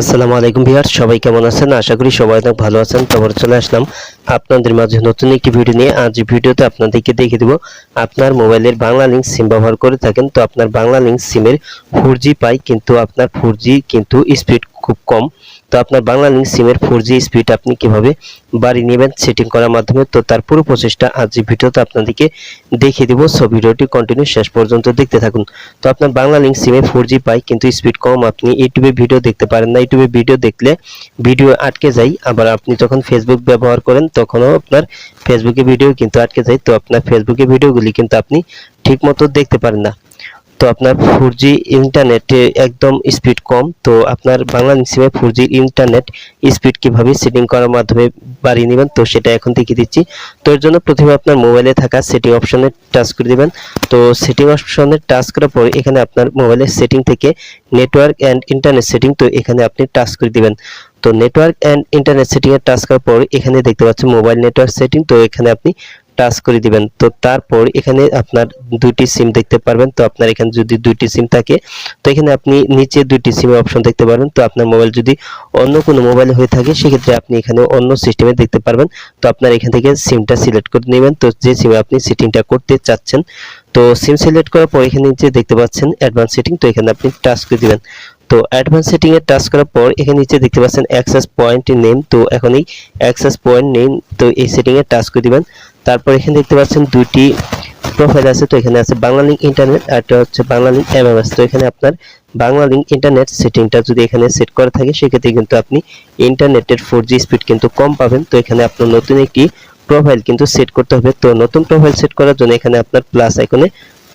আসসালামু আলাইকুম ভিউয়ার্স, সবাই কেমন আছেন? আশা করি সবাই অনেক ভালো আছেন। তারপর চলে আসলাম আপনাদের মাঝে নতুন একটি ভিডিও নিয়ে। আজ ভিডিওতে আপনাদেরকে দেখিয়ে দেব আপনার মোবাইলের বাংলা লিঙ্ক সিম ব্যবহার করে থাকেন। তো আপনার বাংলা লিঙ্ক সিমের ফোর পাই, কিন্তু আপনার ফোর কিন্তু স্পিড খুব কম। তো আপনার বাংলা লিঙ্ক সিমের ফোর জি স্পিড আপনি কীভাবে বাড়িয়ে নেবেন সেটিং করার মাধ্যমে, তো তার পুরো প্রচেষ্টা আজ এই ভিডিওতে আপনাদেরকে দেখিয়ে দিব। সো ভিডিওটি কন্টিনিউ শেষ পর্যন্ত দেখতে থাকুন। তো আপনার বাংলা লিঙ্ক সিমে ফোর জি পাই, কিন্তু স্পিড কম, আপনি ইউটিউবে ভিডিও দেখতে পারেন না। ইউটিউবে ভিডিও দেখলে ভিডিও আটকে যায়, আবার আপনি যখন ফেসবুক ব্যবহার করেন, তখনও আপনার ফেসবুকে ভিডিও কিন্তু আটকে যায়। তো আপনার ফেসবুকে ভিডিওগুলি কিন্তু আপনি ঠিকমতো দেখতে পারেন না। তো আপনার ফোর জি ইন্টারনেটে একদম স্পিড কম। তো আপনার বাংলা সিমে ফোর জি ইন্টারনেট স্পিড কীভাবে সেটিং করার মাধ্যমে বাড়িয়ে নেবেন, তো সেটা এখন দেখিয়ে দিচ্ছি। তো এর জন্য প্রথমে আপনার মোবাইলে থাকা সেটিং অপশনে টাচ করে দিবেন। তো সেটিং অপশনে টাচ করার পর এখানে আপনার মোবাইলের সেটিং থেকে নেটওয়ার্ক অ্যান্ড ইন্টারনেট সেটিং তো এখানে আপনি টাচ করে দিবেন। তো নেটওয়ার্ক অ্যান্ড ইন্টারনেট সেটিং এ টাচ করার পর এখানে দেখতে পাচ্ছেন মোবাইল নেটওয়ার্ক সেটিং তো এখানে আপনি টাচ করে দিবেন। তো তারপর এখানে আপনার দুইটি সিম দেখতে পারবেন। তো আপনার এখানে যদি দুইটি সিম থাকে, তো এখানে আপনি নিচে দুইটি সিমের অপশন দেখতে পারবেন। তো আপনার মোবাইল যদি অন্য কোনো মোবাইল হয়ে থাকে, সেক্ষেত্রে আপনি এখানে অন্য সিস্টেমে দেখতে পারবেন। তো আপনার এখান থেকে সিমটা সিলেক্ট করে নেবেন। তো যে সিমে আপনি সেটিংটা করতে চাচ্ছেন, তো সিম সিলেক্ট করার পর এখানে নিচে দেখতে পাচ্ছেন অ্যাডভান্স সেটিং তো এখানে আপনি টাচ করে দিবেন। তো অ্যাডভান্স সেটিং এ টাচ করার পর এখানে নিচে দেখতে পাচ্ছেন অ্যাক্সেস পয়েন্ট নেম তো এখন এই অ্যাক্সেস পয়েন্ট নেম তো এই সেটিং এ টাচ করে দিবেন। তারপর এখানে দেখতে পাচ্ছেন দুইটি প্রোফাইল আছে, তো এখানে আছে বাংলা লিঙ্ক ইন্টারনেট আর একটা হচ্ছে বাংলা লিঙ্ক এমএমএস তো এখানে আপনার বাংলা লিঙ্ক ইন্টারনেট সেটিংটা যদি এখানে সেট করা থাকে, সেক্ষেত্রে কিন্তু আপনি ইন্টারনেটের ফোর জি স্পিড কিন্তু কম পাবেন। তো এখানে আপনার নতুন একটি প্রোফাইল কিন্তু সেট করতে হবে। তো নতুন প্রোফাইল সেট করার জন্য এখানে আপনার প্লাস আইকনে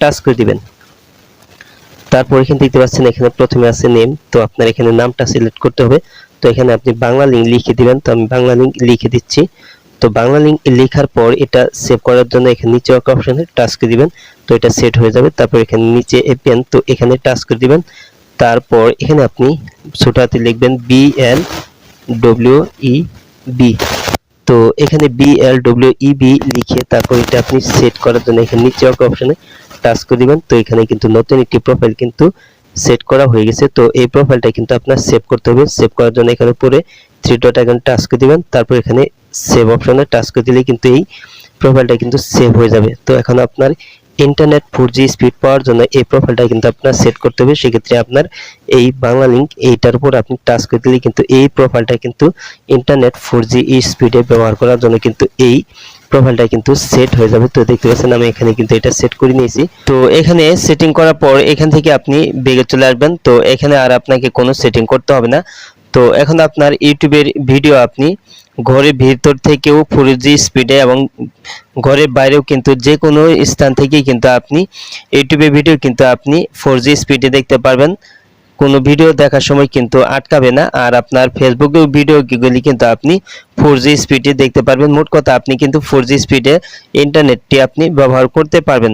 টাচ করে দিবেন। তারপর এখানে দেখতে পাচ্ছেন এখানে প্রথমে আছে নেম তো আপনার এখানে নামটা সিলেক্ট করতে হবে। তো এখানে আপনি বাংলা লিঙ্ক লিখে দিবেন, তো আমি বাংলা লিঙ্ক লিখে দিচ্ছি। তো বাংলা লিঙ্ক লেখার পর এটা সেভ করার জন্য এখানে নিচে একটা অপশনে টাচ করে দিবেন। তো এটা সেট হয়ে যাবে, তারপর এখানে নিচে পেন তো এখানে টাচ করে দিবেন। তারপর এখানে আপনি ছোট হাতে লিখবেন B L W E B তো এখানে B L W E B লিখে তারপর এটা আপনি সেট করার জন্য এখানে নিচে একটা অপশনে টাচ করে দিবেন। তো এখানে কিন্তু নতুন একটি প্রোফাইল কিন্তু সেট করা হয়ে গেছে। তো এই প্রোফাইলটা কিন্তু আপনার সেভ করতে হবে। সেভ করার জন্য এখানে উপরে থ্রি ডট আইকন টাচ করে দিবেন। তারপর এখানে সেভ অপশনে টাচ করে দিলে কিন্তু এই প্রোফাইলটা কিন্তু সেভ হয়ে যাবে। তো এখন আপনার ইন্টারনেট ফোর জি স্পিড পাওয়ার জন্য এই প্রোফাইলটা কিন্তু আপনার সেট করতে হবে। সেক্ষেত্রে আপনার এই বাংলা লিঙ্ক এইটার উপর আপনি টাচ করে দিলে কিন্তু এই প্রোফাইলটা কিন্তু ইন্টারনেট ফোর জি স্পিডে ব্যবহার করার জন্য কিন্তু এই প্রোফাইলটা কিন্তু সেট হয়ে যাবে। তো দেখতে পাচ্ছেন আমি এখানে কিন্তু এটা সেট করে নিয়েছি। তো এখানে সেটিং করার পর এখান থেকে আপনি বেগে চলে আসবেন। তো এখানে আর আপনাকে কোনো সেটিং করতে হবে না। তো এখন আপনার ইউটিউবের ভিডিও আপনি ঘরের ভিতর থেকেও ফোর জি স্পিডে এবং ঘরের বাইরেও কিন্তু যে কোনো স্থান থেকেই কিন্তু আপনি ইউটিউবের ভিডিও কিন্তু আপনি ফোর জি স্পিডে দেখতে পারবেন। কোনো ভিডিও দেখার সময় কিন্তু আটকাবে না। আর আপনার ফেসবুকেও ভিডিওগুলি কিন্তু আপনি ফোর জি স্পিডে দেখতে পারবেন। মোট কথা আপনি কিন্তু ফোর জি স্পিডে ইন্টারনেটটি আপনি ব্যবহার করতে পারবেন।